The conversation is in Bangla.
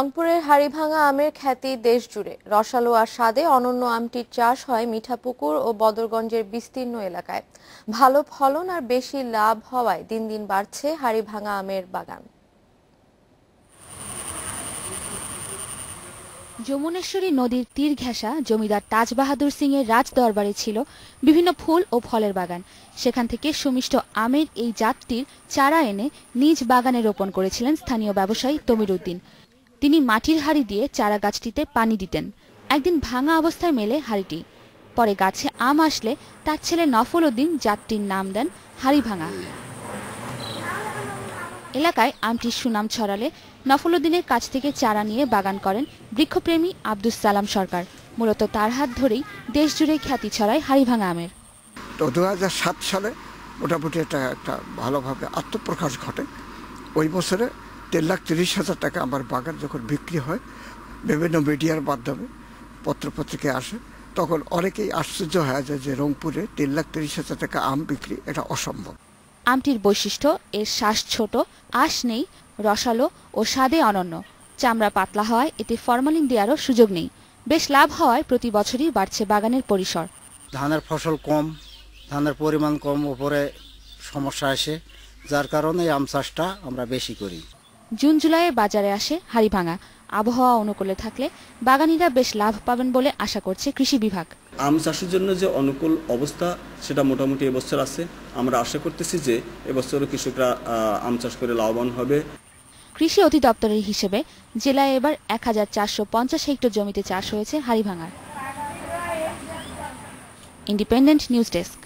রংপুরের হাড়িভাঙা আমের খ্যাতি দেশ জুড়ে রসালো আর স্বাদে অনন্য আমটির চাষ হয় মিঠাপুকুর ও বদরগঞ্জের বিস্তীর্ণ এলাকায়। ভালো ফলন আর বেশি লাভ হওয়ায় দিন দিন বাড়ছে হাড়িভাঙা আমের বাগান। যমুনেশ্বরী নদীর তীর ঘেঁষা জমিদার তাজ বাহাদুর সিং এর রাজ দরবারে ছিল বিভিন্ন ফুল ও ফলের বাগান। সেখান থেকে সুমিষ্ট আমের এই জাতটির চারা এনে নিজ বাগানে রোপণ করেছিলেন স্থানীয় ব্যবসায়ী তমির উদ্দিন। তিনি মাটির হাড়ি দিয়ে চারা গাছটিতে পানি দিতেন। একদিন ভাঙা অবস্থায় মেলে হাড়িটি। পরে গাছে আম আসলে তার ছেলে নফল উদ্দিন জাতটির নাম দেন হাড়ি ভাঙা। এলাকায় আমটির সুনাম ছড়ালে নফলুদ্দিনের কাছ থেকে চারা নিয়ে বাগান করেন বৃক্ষপ্রেমী আব্দুস সালাম সরকার। মূলত তার হাত ধরেই দেশজুড়ে খ্যাতি ছড়ায় হাড়িভাঙা আমের। তো দু সালে মোটামুটি এটা একটা ভালোভাবে আত্মপ্রকাশ ঘটে। ওই বছরে দেড় লাখ তিরিশ হাজার টাকা আমার বাগান যখন বিক্রি হয় বিভিন্ন মিডিয়ার মাধ্যমে পত্রপত্রিকায় আসে তখন অনেকেই আশ্চর্য হয়ে যায় যে রংপুরে দেড় লাখ তিরিশ হাজার টাকা আম বিক্রি এটা অসম্ভব। আমটির বৈশিষ্ট্য এর শ্বাস ছোট আঁশ নেই রসালো ও স্বাদে অনন্য। চামড়া পাতলা হয় এতে ফরমালিন দেওয়ারও সুযোগ নেই। বেশ লাভ হওয়ায় প্রতি বছরই বাড়ছে বাগানের পরিসর। ধানের ফসল কম ধানের পরিমাণ কম উপরে সমস্যা আসে যার কারণে এই আম চাষটা আমরা বেশি করি। জুন জুলাইয়ে বাজারে আসে হাড়িভাঙা। আবহাওয়া অনুকূলে থাকলে বাগানিরা বেশ লাভ পাবেন বলে আশা করছে কৃষি বিভাগ। আম চাষের জন্য যে অনুকূল অবস্থা সেটা মোটামুটি এবছর আছে। আমরা আশা করতেছি যে এবছরও কৃষকরা আম চাষ করে লাভবান হবে। কৃষি অধিদপ্তরের হিসেবে জেলায় এবার এক হাজার চারশো পঞ্চাশ হেক্টর জমিতে চাষ হয়েছে হাড়িভাঙার। Independent news desk.